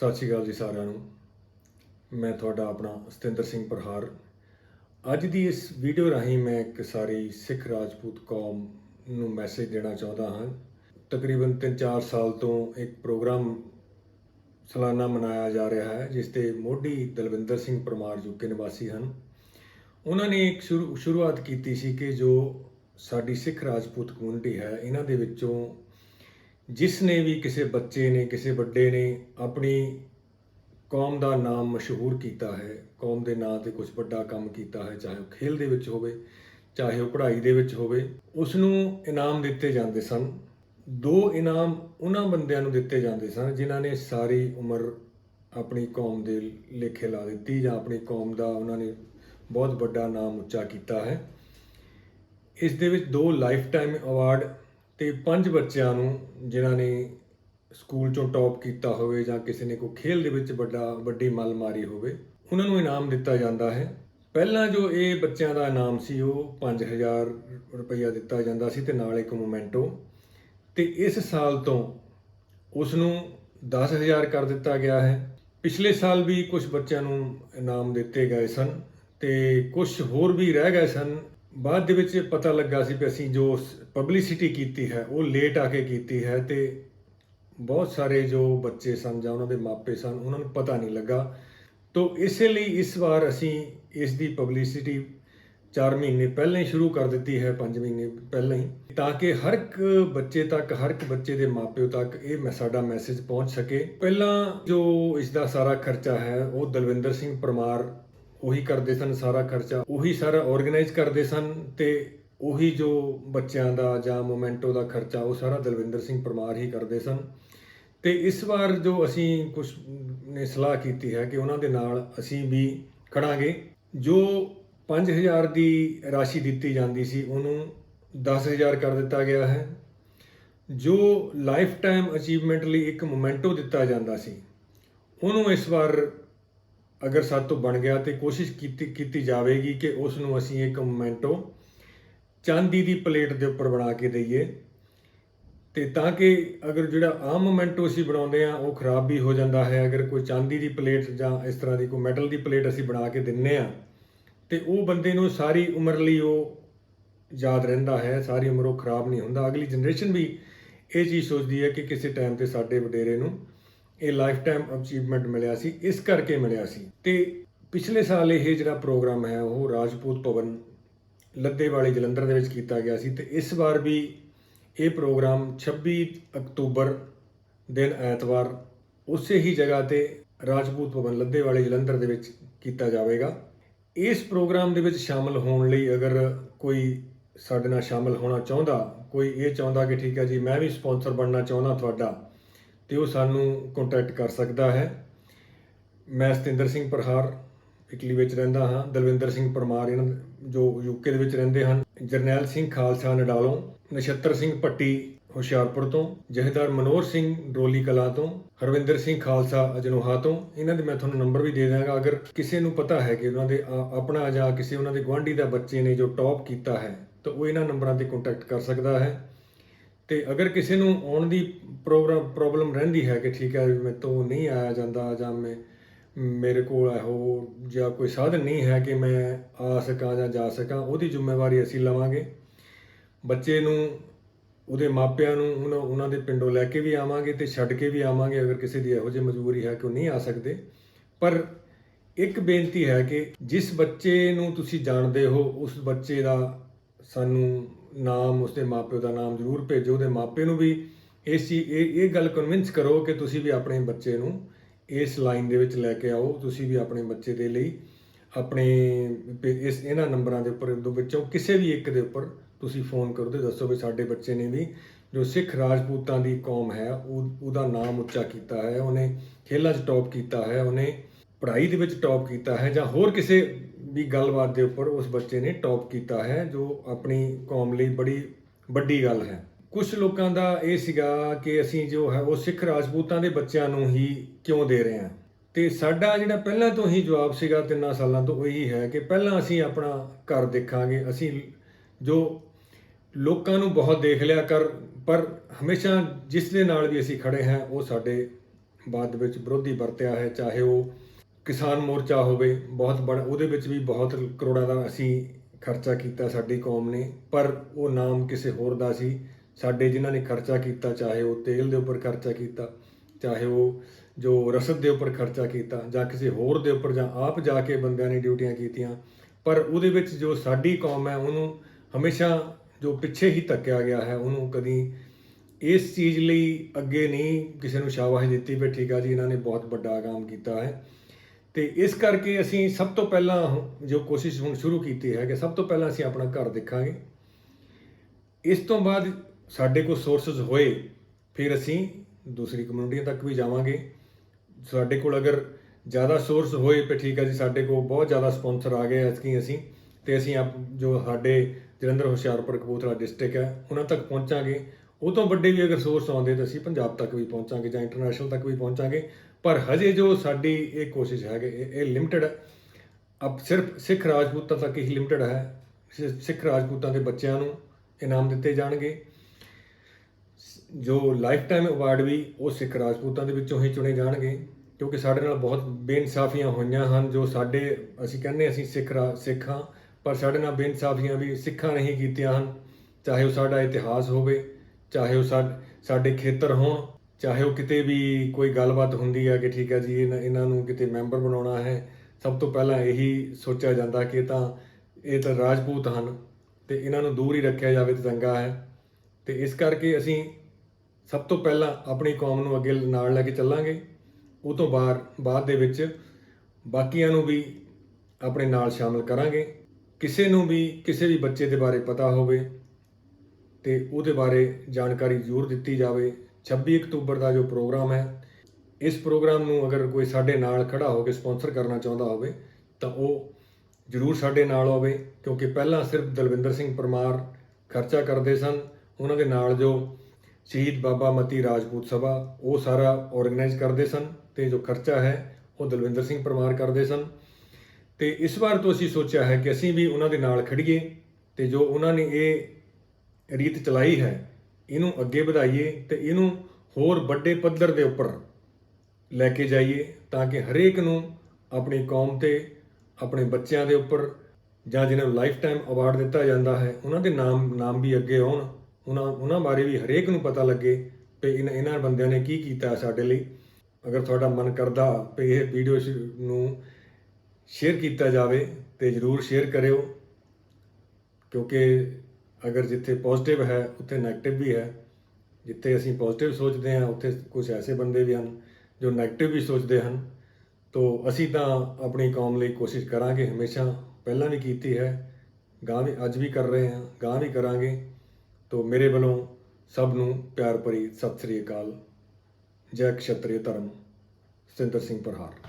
ਸਤਿ ਸ਼੍ਰੀ ਅਕਾਲ ਜੀ ਸਾਰਿਆਂ ਨੂੰ। ਮੈਂ ਤੁਹਾਡਾ ਆਪਣਾ ਸਤਿੰਦਰ ਸਿੰਘ ਪ੍ਰਹਾਰ। ਅੱਜ ਦੀ ਇਸ ਵੀਡੀਓ ਰਾਹੀਂ ਮੈਂ ਇੱਕ ਸਾਰੀ ਸਿੱਖ ਰਾਜਪੂਤ ਕੌਮ ਨੂੰ ਮੈਸੇਜ ਦੇਣਾ ਚਾਹੁੰਦਾ ਹਾਂ। ਤਕਰੀਬਨ 3-4 ਸਾਲ ਤੋਂ ਇੱਕ ਪ੍ਰੋਗਰਾਮ ਸਾਲਾਨਾ ਮਨਾਇਆ ਜਾ ਰਿਹਾ ਹੈ, ਜਿਸ ਤੇ ਮੋਢੀ ਦਲਵਿੰਦਰ ਸਿੰਘ ਪਰਮਾਰ ਯੂਕੇ ਨਿਵਾਸੀ ਹਨ। ਉਹਨਾਂ ਨੇ ਇੱਕ ਸ਼ੁਰੂ- ਸ਼ੁਰੂਆਤ ਕੀਤੀ ਸੀ ਕਿ ਜੋ ਸਾਡੀ ਸਿੱਖ ਰਾਜਪੂਤ ਕਮਿਊਨਿਟੀ ਹੈ, ਇਹਨਾਂ ਦੇ ਵਿੱਚੋਂ ਜਿਸ ਨੇ ਵੀ ਕਿਸੇ ਬੱਚੇ ਨੇ, ਕਿਸੇ ਵੱਡੇ ਨੇ ਆਪਣੀ ਕੌਮ ਦਾ ਨਾਮ ਮਸ਼ਹੂਰ ਕੀਤਾ ਹੈ, ਕੌਮ ਦੇ ਨਾਂ ਤੇ ਕੁਝ ਵੱਡਾ ਕੰਮ ਕੀਤਾ ਹੈ, ਚਾਹੇ ਉਹ ਖੇਲ ਦੇ ਵਿੱਚ ਹੋਵੇ, ਚਾਹੇ ਉਹ ਪੜ੍ਹਾਈ ਦੇ ਵਿੱਚ ਹੋਵੇ ਉਸ ਨੂੰ ਇਨਾਮ ਦਿੱਤੇ ਜਾਂਦੇ ਸਨ। ਦੋ ਇਨਾਮ ਉਹਨਾਂ ਬੰਦਿਆਂ ਨੂੰ ਦਿੱਤੇ ਜਾਂਦੇ ਸਨ ਜਿਨ੍ਹਾਂ ਨੇ ਸਾਰੀ ਉਮਰ ਆਪਣੀ ਕੌਮ ਦੇ ਲੇਖੇ ਲਾ ਦਿੱਤੀ ਜਾਂ ਆਪਣੀ ਕੌਮ ਦਾ ਉਹਨਾਂ ਨੇ ਬਹੁਤ ਵੱਡਾ ਨਾਮ ਉੱਚਾ ਕੀਤਾ ਹੈ। ਇਸ ਦੇ ਵਿੱਚ ਦੋ ਲਾਈਫ ਟਾਈਮ ਅਵਾਰਡ ਤੇ ਪੰਜ ਬੱਚਿਆਂ ਨੂੰ ਜਿਨ੍ਹਾਂ ਨੇ ਸਕੂਲ ਚੋਂ ਟੌਪ ਕੀਤਾ ਹੋਵੇ ਜਾਂ ਕਿਸੇ ਨੇ ਕੋਈ ਖੇਲ ਦੇ ਵਿੱਚ ਵੱਡਾ, ਵੱਡੀ ਮੱਲ ਮਾਰੀ ਹੋਵੇ, ਉਹਨਾਂ ਨੂੰ ਇਨਾਮ ਦਿੱਤਾ ਜਾਂਦਾ ਹੈ। ਪਹਿਲਾਂ ਜੋ ਇਹ ਬੱਚਿਆਂ ਦਾ ਇਨਾਮ ਸੀ, ਉਹ 5000 ਰੁਪਇਆ ਦਿੱਤਾ ਜਾਂਦਾ ਸੀ ਤੇ ਨਾਲ ਇੱਕ ਮੋਮੈਂਟੋ। ਤੇ ਇਸ ਸਾਲ ਤੋਂ ਉਸ ਨੂੰ 10000 ਕਰ ਦਿੱਤਾ ਗਿਆ ਹੈ। ਪਿਛਲੇ ਸਾਲ ਵੀ ਕੁਝ ਬੱਚਿਆਂ ਨੂੰ ਇਨਾਮ ਦਿੱਤੇ ਗਏ ਸਨ ਤੇ ਕੁਝ ਹੋਰ ਵੀ ਰਹਿ ਗਏ ਸਨ। ਬਾਅਦ ਦੇ ਵਿੱਚ ਪਤਾ ਲੱਗਾ ਸੀ ਕਿ ਅਸੀਂ ਜੋ ਪਬਲਿਸਿਟੀ ਕੀਤੀ ਹੈ, ਉਹ ਲੇਟ ਆ ਕੇ ਕੀਤੀ ਹੈ ਤੇ ਬਹੁਤ ਸਾਰੇ ਜੋ ਬੱਚੇ ਸਨ ਜਾਂ ਉਹਨਾਂ ਦੇ ਮਾਪੇ ਸਨ, ਉਹਨਾਂ ਨੂੰ ਪਤਾ ਨਹੀਂ ਲੱਗਾ। ਤੋਂ ਇਸੇ ਲਈ ਇਸ ਵਾਰ ਅਸੀਂ ਇਸ ਦੀ ਪਬਲਿਸਿਟੀ 4 ਮਹੀਨੇ ਪਹਿਲਾਂ ਹੀ ਸ਼ੁਰੂ ਕਰ ਦਿੱਤੀ ਹੈ 5 ਮਹੀਨੇ ਪਹਿਲਾਂ ਹੀ, ਤਾਂ ਕਿ ਹਰ ਇੱਕ ਬੱਚੇ ਤੱਕ, ਹਰ ਇੱਕ ਬੱਚੇ ਦੇ ਮਾਪਿਓ ਤੱਕ ਇਹ ਮੈਂ ਸਾਡਾ ਮੈਸੇਜ ਪਹੁੰਚ ਸਕੇ। ਪਹਿਲਾਂ ਜੋ ਇਸ ਦਾ ਸਾਰਾ ਖਰਚਾ ਹੈ, ਉਹ ਦਲਵਿੰਦਰ ਸਿੰਘ ਪਰਮਾਰ ਉਹੀ ਕਰਦੇ ਸਨ, ਸਾਰਾ ਖਰਚਾ ਉਹੀ ਸਾਰਾ ਆਰਗੇਨਾਈਜ਼ ਕਰਦੇ ਸਨ ਤੇ ਉਹੀ ਜੋ ਬੱਚਿਆਂ ਦਾ ਜਾਂ ਮੋਮੈਂਟੋ ਦਾ ਖਰਚਾ, ਉਹ ਸਾਰਾ ਦਲਵਿੰਦਰ ਸਿੰਘ ਪਰਮਾਰ ਹੀ ਕਰਦੇ ਸਨ। ਤੇ ਇਸ ਵਾਰ ਜੋ ਅਸੀਂ ਕੁਝ ਨੇ ਸਲਾਹ ਕੀਤੀ ਹੈ ਕਿ ਉਹਨਾਂ ਦੇ ਨਾਲ ਅਸੀਂ ਵੀ ਖੜਾਂਗੇ। ਜੋ 5000 ਦੀ ਰਾਸ਼ੀ ਦਿੱਤੀ ਜਾਂਦੀ ਸੀ, ਉਹਨੂੰ 10000 ਕਰ ਦਿੱਤਾ ਗਿਆ ਹੈ। ਜੋ ਲਾਈਫ ਟਾਈਮ ਅਚੀਵਮੈਂਟ ਲਈ ਇੱਕ ਮੋਮੈਂਟੋ ਦਿੱਤਾ ਜਾਂਦਾ ਸੀ, ਉਹਨੂੰ ਇਸ ਵਾਰ ਅਗਰ ਸਾਡੇ ਤੋਂ ਬਣ ਗਿਆ ਤੇ ਕੋਸ਼ਿਸ਼ ਕੀਤੀ ਕੀਤੀ ਜਾਵੇਗੀ ਕਿ ਉਸ ਨੂੰ ਅਸੀਂ ਇੱਕ ਮੋਮੈਂਟੋ ਚਾਂਦੀ ਦੀ ਪਲੇਟ ਦੇ ਉੱਪਰ ਬਣਾ ਕੇ ਦਈਏ। ਤੇ ਤਾਂ ਕਿ ਅਗਰ ਜਿਹੜਾ ਆਮ ਮੋਮੈਂਟੋ ਅਸੀਂ ਬਣਾਉਂਦੇ ਆ ਉਹ ਖਰਾਬ ਵੀ ਹੋ ਜਾਂਦਾ ਹੈ। ਅਗਰ ਕੋਈ ਚਾਂਦੀ ਦੀ ਪਲੇਟ ਜਾਂ ਇਸ ਤਰ੍ਹਾਂ ਦੀ ਕੋਈ ਮੈਟਲ ਦੀ ਪਲੇਟ ਅਸੀਂ ਬਣਾ ਕੇ ਦਿੰਨੇ ਆ ਤੇ ਉਹ ਬੰਦੇ ਨੂੰ ਸਾਰੀ ਉਮਰ ਲਈ ਉਹ ਯਾਦ ਰਹਿੰਦਾ ਹੈ। ਸਾਰੀ ਉਮਰ ਉਹ ਖਰਾਬ ਨਹੀਂ ਹੁੰਦਾ। ਅਗਲੀ ਜਨਰੇਸ਼ਨ ਵੀ ਇਹ ਚੀਜ਼ ਸੋਚਦੀ ਹੈ ਕਿ ਕਿਸੇ ਟਾਈਮ ਤੇ ਸਾਡੇ ਵਡੇਰੇ ਨੂੰ ਇਹ ਲਾਈਫ ਟਾਈਮ ਅਚੀਵਮੈਂਟ ਮਿਲਿਆ ਸੀ, ਇਸ ਕਰਕੇ ਮਿਲਿਆ ਸੀ। ਤੇ ਪਿਛਲੇ ਸਾਲ ਇਹ ਜਿਹੜਾ ਪ੍ਰੋਗਰਾਮ ਹੈ, ਉਹ ਰਾਜਪੂਤ ਭਵਨ ਲੱਦੇ ਵਾਲੇ ਜਲੰਧਰ ਦੇ ਵਿੱਚ ਕੀਤਾ ਗਿਆ ਸੀ ਤੇ ਇਸ ਵਾਰ ਵੀ ਇਹ ਪ੍ਰੋਗਰਾਮ 26 ਅਕਤੂਬਰ ਦਿਨ ਐਤਵਾਰ ਉਸੇ ਹੀ ਜਗ੍ਹਾ ਤੇ ਰਾਜਪੂਤ ਭਵਨ ਲੱਦੇ ਵਾਲੇ ਜਲੰਧਰ ਦੇ ਵਿੱਚ ਕੀਤਾ ਜਾਵੇਗਾ। ਇਸ ਪ੍ਰੋਗਰਾਮ ਦੇ ਵਿੱਚ ਸ਼ਾਮਲ ਹੋਣ ਲਈ ਅਗਰ ਕੋਈ ਸਾਡੇ ਨਾਲ ਸ਼ਾਮਲ ਹੋਣਾ ਚਾਹੁੰਦਾ, ਕੋਈ ਇਹ ਚਾਹੁੰਦਾ ਕਿ ਠੀਕ ਹੈ ਜੀ, ਮੈਂ ਵੀ ਸਪਾਂਸਰ ਬਣਨਾ ਚਾਹੁੰਦਾ ਤੁਹਾਡਾ ਤੇ ਉਹ ਸਾਨੂੰ ਕੰਟੈਕਟ ਕਰ ਸਕਦਾ ਹੈ। ਮੈਂ ਸਤਿੰਦਰ ਸਿੰਘ ਪ੍ਰਹਾਰ, ਇਟਲੀ ਵਿੱਚ ਰਹਿੰਦਾ ਹਾਂ। ਦਲਵਿੰਦਰ ਸਿੰਘ ਪਰਮਾਰ ਇਹਨਾਂ ਜੋ ਯੂਕੇ ਦੇ ਵਿੱਚ ਰਹਿੰਦੇ ਹਨ। ਜਰਨੈਲ ਸਿੰਘ ਖਾਲਸਾ ਨਡਾਲੋਂ, ਨਛੱਤਰ ਸਿੰਘ ਪੱਟੀ ਹੁਸ਼ਿਆਰਪੁਰ ਤੋਂ, ਜਹੇਦਾਰ ਮਨੋਹਰ ਸਿੰਘ ਡਰੋਲੀ ਕਲਾ ਤੋਂ, ਹਰਵਿੰਦਰ ਸਿੰਘ ਖਾਲਸਾ ਅਜਨੋਹਾ ਤੋਂ। ਇਹਨਾਂ ਦੇ ਮੈਂ ਤੁਹਾਨੂੰ ਨੰਬਰ ਵੀ ਦੇ ਦਾਂਗਾ ਅਗਰ ਕਿਸੇ ਨੂੰ ਪਤਾ ਹੈ ਕਿ ਉਹਨਾਂ ਦੇ ਆਪਣਾ ਜਾਂ ਕਿਸੇ ਉਹਨਾਂ ਦੇ ਗੁਆਂਢੀ ਦਾ ਬੱਚੇ ਨੇ ਜੋ ਟੌਪ ਕੀਤਾ ਹੈ, ਤਾਂ ਉਹ ਇਹਨਾਂ ਨੰਬਰਾਂ ਤੇ ਕੰਟੈਕਟ ਕਰ ਸਕਦਾ ਹੈ। ਤੇ ਅਗਰ ਕਿਸੇ ਨੂੰ ਆਉਣ ਦੀ ਪ੍ਰੋਗਰਾਮ ਪ੍ਰੋਬਲਮ ਰਹਿੰਦੀ ਹੈ ਕਿ ਠੀਕ ਹੈ ਵੀ ਮੇਰੇ ਤੋਂ ਨਹੀਂ ਆਇਆ ਜਾਂਦਾ ਜਾਂ ਮੈਂ, ਮੇਰੇ ਕੋਲ ਇਹੋ ਜਾਂ ਕੋਈ ਸਾਧਨ ਨਹੀਂ ਹੈ ਕਿ ਮੈਂ ਆ ਸਕਾਂ ਜਾਂ ਜਾ ਸਕਾਂ, ਉਹਦੀ ਜ਼ਿੰਮੇਵਾਰੀ ਅਸੀਂ ਲਵਾਂਗੇ। ਬੱਚੇ ਨੂੰ, ਉਹਦੇ ਮਾਪਿਆਂ ਨੂੰ, ਉਹਨਾਂ ਉਹਨਾਂ ਦੇ ਪਿੰਡੋਂ ਲੈ ਕੇ ਵੀ ਆਵਾਂਗੇ ਤੇ ਛੱਡ ਕੇ ਵੀ ਆਵਾਂਗੇ ਅਗਰ ਕਿਸੇ ਦੀ ਇਹੋ ਜਿਹੀ ਮਜਬੂਰੀ ਹੈ ਕਿ ਉਹ ਨਹੀਂ ਆ ਸਕਦੇ। ਪਰ ਇੱਕ ਬੇਨਤੀ ਹੈ ਕਿ ਜਿਸ ਬੱਚੇ ਨੂੰ ਤੁਸੀਂ ਜਾਣਦੇ ਹੋ, ਉਸ ਬੱਚੇ ਦਾ ਸਾਨੂੰ ਨਾਮ, ਉਸਦੇ ਮਾਪਿਓ ਦਾ ਨਾਮ ਜ਼ਰੂਰ ਭੇਜੋ ਉਹਦੇ ਮਾਪੇ ਨੂੰ ਵੀ ਇਸ ਚੀਜ਼ ਇਹ ਇਹ ਗੱਲ ਕਨਵਿੰਸ ਕਰੋ ਕਿ ਤੁਸੀਂ ਵੀ ਆਪਣੇ ਬੱਚੇ ਨੂੰ ਇਸ ਲਾਈਨ ਦੇ ਵਿੱਚ ਲੈ ਕੇ ਆਓ, ਤੁਸੀਂ ਵੀ ਆਪਣੇ ਬੱਚੇ ਦੇ ਲਈ ਆਪਣੇ ਇਸ, ਇਹਨਾਂ ਨੰਬਰਾਂ ਦੇ ਉੱਪਰ, ਦੋ ਵਿੱਚੋਂ ਕਿਸੇ ਵੀ ਇੱਕ ਦੇ ਉੱਪਰ ਤੁਸੀਂ ਫੋਨ ਕਰੋ ਤੇ ਦੱਸੋ ਵੀ ਸਾਡੇ ਬੱਚੇ ਨੇ ਵੀ ਜੋ ਸਿੱਖ ਰਾਜਪੂਤਾਂ ਦੀ ਕੌਮ ਹੈ, ਉਹ, ਉਹਦਾ ਨਾਮ ਉੱਚਾ ਕੀਤਾ ਹੈ, ਉਹਨੇ ਖੇਲਾਂ 'ਚ ਟੌਪ ਕੀਤਾ ਹੈ, ਉਹਨੇ ਪੜ੍ਹਾਈ ਦੇ ਵਿੱਚ ਟੌਪ ਕੀਤਾ ਹੈ ਜਾਂ ਹੋਰ ਕਿਸੇ ਵੀ ਗੱਲਬਾਤ ਦੇ ਉੱਪਰ ਉਸ ਬੱਚੇ ਨੇ ਟੌਪ ਕੀਤਾ ਹੈ, ਜੋ ਆਪਣੀ ਕੌਮ ਲਈ ਬੜੀ ਵੱਡੀ ਗੱਲ ਹੈ। ਕੁਝ ਲੋਕਾਂ ਦਾ ਇਹ ਸੀਗਾ ਕਿ ਅਸੀਂ ਜੋ ਹੈ, ਉਹ ਸਿੱਖ ਰਾਜਪੂਤਾਂ ਦੇ ਬੱਚਿਆਂ ਨੂੰ ਹੀ ਕਿਉਂ ਦੇ ਰਹੇ ਹਾਂ? ਤੇ ਸਾਡਾ ਜਿਹੜਾ ਪਹਿਲਾਂ ਤੋਂ ਹੀ ਜਵਾਬ ਸੀਗਾ ਤਿੰਨਾਂ ਸਾਲਾਂ ਤੋਂ ਉਹ ਇਹੀ ਹੈ ਕਿ ਪਹਿਲਾਂ ਅਸੀਂ ਆਪਣਾ ਘਰ ਦੇਖਾਂਗੇ, ਅਸੀਂ ਜੋ ਲੋਕਾਂ ਨੂੰ ਬਹੁਤ ਦੇਖ ਲਿਆ ਕਰ, ਪਰ ਹਮੇਸ਼ਾ ਜਿਸ ਦੇ ਨਾਲ ਵੀ ਅਸੀਂ ਖੜੇ ਹਾਂ, ਉਹ ਸਾਡੇ ਬਾਅਦ ਵਿੱਚ ਵਿਰੋਧੀ ਵਰਤਿਆ ਹੈ, ਚਾਹੇ ਉਹ ਕਿਸਾਨ ਮੋਰਚਾ ਹੋਵੇ, ਬਹੁਤ ਬੜਾ, ਉਹਦੇ ਵਿੱਚ ਵੀ ਬਹੁਤ ਕਰੋੜਾਂ ਦਾ ਅਸੀਂ ਖਰਚਾ ਕੀਤਾ ਸਾਡੀ ਕੌਮ ਨੇ, ਪਰ ਉਹ ਨਾਮ ਕਿਸੇ ਹੋਰ ਦਾ ਸੀ। ਸਾਡੇ ਜਿਨ੍ਹਾਂ ਨੇ ਖਰਚਾ ਕੀਤਾ, ਚਾਹੇ ਉਹ ਤੇਲ ਦੇ ਉੱਪਰ ਖਰਚਾ ਕੀਤਾ, ਚਾਹੇ ਉਹ ਜੋ ਰਸਦ ਦੇ ਉੱਪਰ ਖਰਚਾ ਕੀਤਾ, ਜਾਂ ਕਿਸੇ ਹੋਰ ਦੇ ਉੱਪਰ, ਜਾਂ ਆਪ ਜਾ ਕੇ ਬੰਦਿਆਂ ਨੇ ਡਿਊਟੀਆਂ ਕੀਤੀਆਂ, ਪਰ ਉਹਦੇ ਵਿੱਚ ਜੋ ਸਾਡੀ ਕੌਮ ਹੈ, ਉਹਨੂੰ ਹਮੇਸ਼ਾ ਜੋ ਪਿੱਛੇ ਹੀ ਧੱਕਿਆ ਗਿਆ ਹੈ, ਉਹਨੂੰ ਕਦੀ ਇਸ ਚੀਜ਼ ਲਈ ਅੱਗੇ ਨਹੀਂ ਕਿਸੇ ਨੂੰ ਸ਼ਾਬਾਸ਼ ਦਿੱਤੀ ਵੀ ਠੀਕ ਆ ਜੀ, ਇਹਨਾਂ ਨੇ ਬਹੁਤ ਵੱਡਾ ਕੰਮ ਕੀਤਾ ਹੈ। ਤੇ ਇਸ ਕਰਕੇ ਅਸੀਂ ਸਭ ਤੋਂ ਪਹਿਲਾਂ ਜੋ ਕੋਸ਼ਿਸ਼ ਹੁਣ ਸ਼ੁਰੂ ਕੀਤੀ ਹੈ ਕਿ ਸਭ ਤੋਂ ਪਹਿਲਾਂ ਅਸੀਂ ਆਪਣਾ ਘਰ ਦੇਖਾਂਗੇ। ਇਸ ਤੋਂ ਬਾਅਦ ਸਾਡੇ ਕੋਲ ਸੋਰਸਸ ਹੋਏ, ਫਿਰ ਅਸੀਂ ਦੂਸਰੀ ਕਮਿਊਨਿਟੀਆਂ ਤੱਕ ਵੀ ਜਾਵਾਂਗੇ। ਸਾਡੇ ਕੋਲ ਅਗਰ ਜ਼ਿਆਦਾ ਸੋਰਸ ਹੋਏ ਤਾਂ ਠੀਕ ਹੈ ਜੀ, ਸਾਡੇ ਕੋਲ ਬਹੁਤ ਜ਼ਿਆਦਾ ਸਪਾਂਸਰ ਆ ਗਏ ਐਤਕੀ ਅਸੀਂ। ਤੇ ਅਸੀਂ ਆਪ ਜੋ ਸਾਡੇ ਜਲੰਧਰ ਹੁਸ਼ਿਆਰਪੁਰ ਕਪੂਰਥਲਾ ਡਿਸਟ੍ਰਿਕਟ ਹੈ, ਉਹਨਾਂ ਤੱਕ ਪਹੁੰਚਾਂਗੇ। ਉਹ ਤੋਂ ਵੱਡੇ ਵੀ ਅਗਰ ਸੋਰਸ ਆਉਂਦੇ ਤਾਂ ਅਸੀਂ ਪੰਜਾਬ ਤੱਕ ਵੀ ਪਹੁੰਚਾਂਗੇ ਜਾਂ ਇੰਟਰਨੈਸ਼ਨਲ ਤੱਕ ਵੀ ਪਹੁੰਚਾਂਗੇ। ਪਰ ਹਜੇ ਜੋ ਸਾਡੀ ਇਹ ਕੋਸ਼ਿਸ਼ ਹੈ ਕਿ ਇਹ- ਇਹ ਲਿਮਟਿਡ ਹੈ। ਅਬ ਸਿਰਫ ਸਿੱਖ ਰਾਜਪੂਤਾਂ ਤੱਕ ਹੀ ਲਿਮਟਿਡ ਹੈ। ਸਿ- ਸਿੱਖ ਰਾਜਪੂਤਾਂ ਦੇ ਬੱਚਿਆਂ ਨੂੰ ਇਨਾਮ ਦਿੱਤੇ ਜਾਣਗੇ। ਜੋ ਲਾਈਫ ਟਾਈਮ ਅਵਾਰਡ ਵੀ ਉਹ ਸਿੱਖ ਰਾਜਪੂਤਾਂ ਦੇ ਵਿੱਚੋਂ ਹੀ ਚੁਣੇ ਜਾਣਗੇ, ਕਿਉਂਕਿ ਸਾਡੇ ਨਾਲ ਬਹੁਤ ਬੇਇਨਸਾਫੀਆਂ ਹੋਈਆਂ ਹਨ, ਜੋ ਸਾਡੇ, ਅਸੀਂ ਕਹਿੰਦੇ ਅਸੀਂ ਸਿੱਖ ਰਾ- ਸਿੱਖ ਹਾਂ, ਪਰ ਸਾਡੇ ਨਾਲ ਬੇਇਨਸਾਫੀਆਂ ਵੀ ਸਿੱਖਾਂ ਨੇ ਹੀ ਕੀਤੀਆਂ ਹਨ। ਚਾਹੇ ਉਹ ਸਾਡਾ ਇਤਿਹਾਸ ਹੋਵੇ, ਚਾਹੇ ਉਹ ਸਾਡੇ ਖੇਤਰ ਹੋਣ ਚਾਹੇ ਉਹ ਕਿਤੇ ਵੀ ਕੋਈ ਗੱਲਬਾਤ ਹੁੰਦੀ ਆ ਕਿ ਠੀਕ ਹੈ ਜੀ, ਇਹਨਾਂ ਇਹਨਾਂ ਨੂੰ ਕਿਤੇ ਮੈਂਬਰ ਬਣਾਉਣਾ ਹੈ, ਸਭ ਤੋਂ ਪਹਿਲਾਂ ਇਹੀ ਸੋਚਿਆ ਜਾਂਦਾ ਕਿ ਤਾਂ, ਇਹ ਤਾਂ ਰਾਜਪੂਤ ਹਨ ਤੇ ਇਹਨਾਂ ਨੂੰ ਦੂਰ ਹੀ ਰੱਖਿਆ ਜਾਵੇ ਤਾਂ ਚੰਗਾ ਹੈ। ਤੇ ਇਸ ਕਰਕੇ ਅਸੀਂ ਸਭ ਤੋਂ ਪਹਿਲਾਂ ਆਪਣੀ ਕੌਮ ਨੂੰ ਅੱਗੇ ਨਾਲ ਲੈ ਕੇ ਚੱਲਾਂਗੇ। ਉਹ ਤੋਂ ਬਾਅਦ ਬਾਅਦ ਦੇ ਵਿੱਚ ਬਾਕੀਆਂ ਨੂੰ ਵੀ ਆਪਣੇ ਨਾਲ ਸ਼ਾਮਲ ਕਰਾਂਗੇ। ਕਿਸੇ ਨੂੰ ਵੀ, ਕਿਸੇ ਵੀ ਬੱਚੇ ਦੇ ਬਾਰੇ ਪਤਾ ਹੋਵੇ ਤੇ ਉਹਦੇ ਬਾਰੇ ਜਾਣਕਾਰੀ ਜ਼ਰੂਰ ਦਿੱਤੀ ਜਾਵੇ। 26 ਅਕਤੂਬਰ ਦਾ ਜੋ ਪ੍ਰੋਗਰਾਮ ਹੈ, ਇਸ ਪ੍ਰੋਗਰਾਮ ਨੂੰ ਅਗਰ ਕੋਈ ਸਾਡੇ ਨਾਲ ਖੜਾ ਹੋ ਕੇ ਸਪਾਂਸਰ ਕਰਨਾ ਚਾਹੁੰਦਾ ਹੋਵੇ, ਤਾਂ ਉਹ ਜ਼ਰੂਰ ਸਾਡੇ ਨਾਲ ਹੋਵੇ ਕਿਉਂਕਿ ਪਹਿਲਾਂ ਸਿਰਫ ਦਲਵਿੰਦਰ ਸਿੰਘ ਪਰਮਾਰ ਖਰਚਾ ਕਰਦੇ ਸਨ, ਉਹਨਾਂ ਦੇ ਨਾਲ ਜੋ ਸ਼ਹੀਦ ਬਾਬਾ ਮਤੀ ਰਾਜਪੂਤ ਸਭਾ, ਉਹ ਸਾਰਾ ਆਰਗੇਨਾਈਜ਼ ਕਰਦੇ ਸਨ, ਤੇ ਜੋ ਖਰਚਾ ਹੈ, ਉਹ ਦਲਵਿੰਦਰ ਸਿੰਘ ਪਰਮਾਰ ਕਰਦੇ ਸਨ। ਤੇ ਇਸ ਵਾਰ ਤੋਂ ਅਸੀਂ ਸੋਚਿਆ ਹੈ ਕਿ ਅਸੀਂ ਵੀ ਉਹਨਾਂ ਦੇ ਨਾਲ ਖੜੀਏ ਤੇ ਜੋ ਉਹਨਾਂ ਨੇ ਇਹ ਰੀਤ ਚਲਾਈ ਹੈ ਇਹਨੂੰ ਅੱਗੇ ਵਧਾਈਏ ਤੇ ਇਹਨੂੰ ਹੋਰ ਵੱਡੇ ਪੱਧਰ ਦੇ ਉੱਪਰ ਲੈ ਕੇ ਜਾਈਏ ਤਾਂ ਕਿ ਹਰੇਕ ਨੂੰ ਆਪਣੀ ਕੌਮ ਤੇ, ਆਪਣੇ ਬੱਚਿਆਂ ਦੇ ਉੱਪਰ ਜਾਂ ਜਿਹਨਾਂ ਨੂੰ ਲਾਈਫ ਟਾਈਮ ਅਵਾਰਡ ਦਿੱਤਾ ਜਾਂਦਾ ਹੈ, ਉਹਨਾਂ ਦੇ ਨਾਮ ਨਾਮ ਵੀ ਅੱਗੇ ਆਉਣ, ਉਹਨਾਂ ਉਹਨਾਂ ਬਾਰੇ ਵੀ ਹਰੇਕ ਨੂੰ ਪਤਾ ਲੱਗੇ ਕਿ ਇਹਨਾਂ ਇਹਨਾਂ ਬੰਦਿਆਂ ਨੇ ਕੀ ਕੀਤਾ ਹੈ ਸਾਡੇ ਲਈ। ਅਗਰ ਤੁਹਾਡਾ ਮਨ ਕਰਦਾ ਕਿ ਇਹ ਵੀਡੀਓ ਨੂੰ ਸ਼ੇਅਰ ਕੀਤਾ ਜਾਵੇ ਤੇ ਜਰੂਰ ਸ਼ੇਅਰ ਕਰਿਓ, ਕਿਉਂਕਿ ਅਗਰ ਜਿੱਥੇ ਪੋਜ਼ਿਟਿਵ ਹੈ, ਉੱਥੇ 네ਗੇਟਿਵ ਵੀ ਹੈ। ਜਿੱਥੇ ਅਸੀਂ ਪੋਜ਼ਿਟਿਵ ਸੋਚਦੇ ਹਾਂ, ਉੱਥੇ ਕੁਝ ਐਸੇ ਬੰਦੇ ਵੀ ਹਨ ਜੋ 네ਗੇਟਿਵ ਵੀ ਸੋਚਦੇ ਹਨ। ਤੋ ਅਸੀਂ ਤਾਂ ਆਪਣੀ ਕੌਮ ਲਈ ਕੋਸ਼ਿਸ਼ ਕਰਾਂਗੇ ਹਮੇਸ਼ਾ। ਪਹਿਲਾਂ ਵੀ ਕੀਤੀ ਹੈ ਗਾਂ ਵੀ ਅੱਜ ਵੀ ਕਰ ਰਹੇ ਹਾਂ ਗਾਂ ਵੀ ਕਰਾਂਗੇ। ਤੋ ਮੇਰੇ ਵੱਲੋਂ ਸਭ ਨੂੰ ਪਿਆਰ ਭਰੀ ਸਤਿ ਸ੍ਰੀ ਅਕਾਲ। ਜੈ ਕਸ਼ਤਰੀ ਧਰਮ। ਸਤਿੰਦਰ ਸਿੰਘ ਪਰਹਾਰ।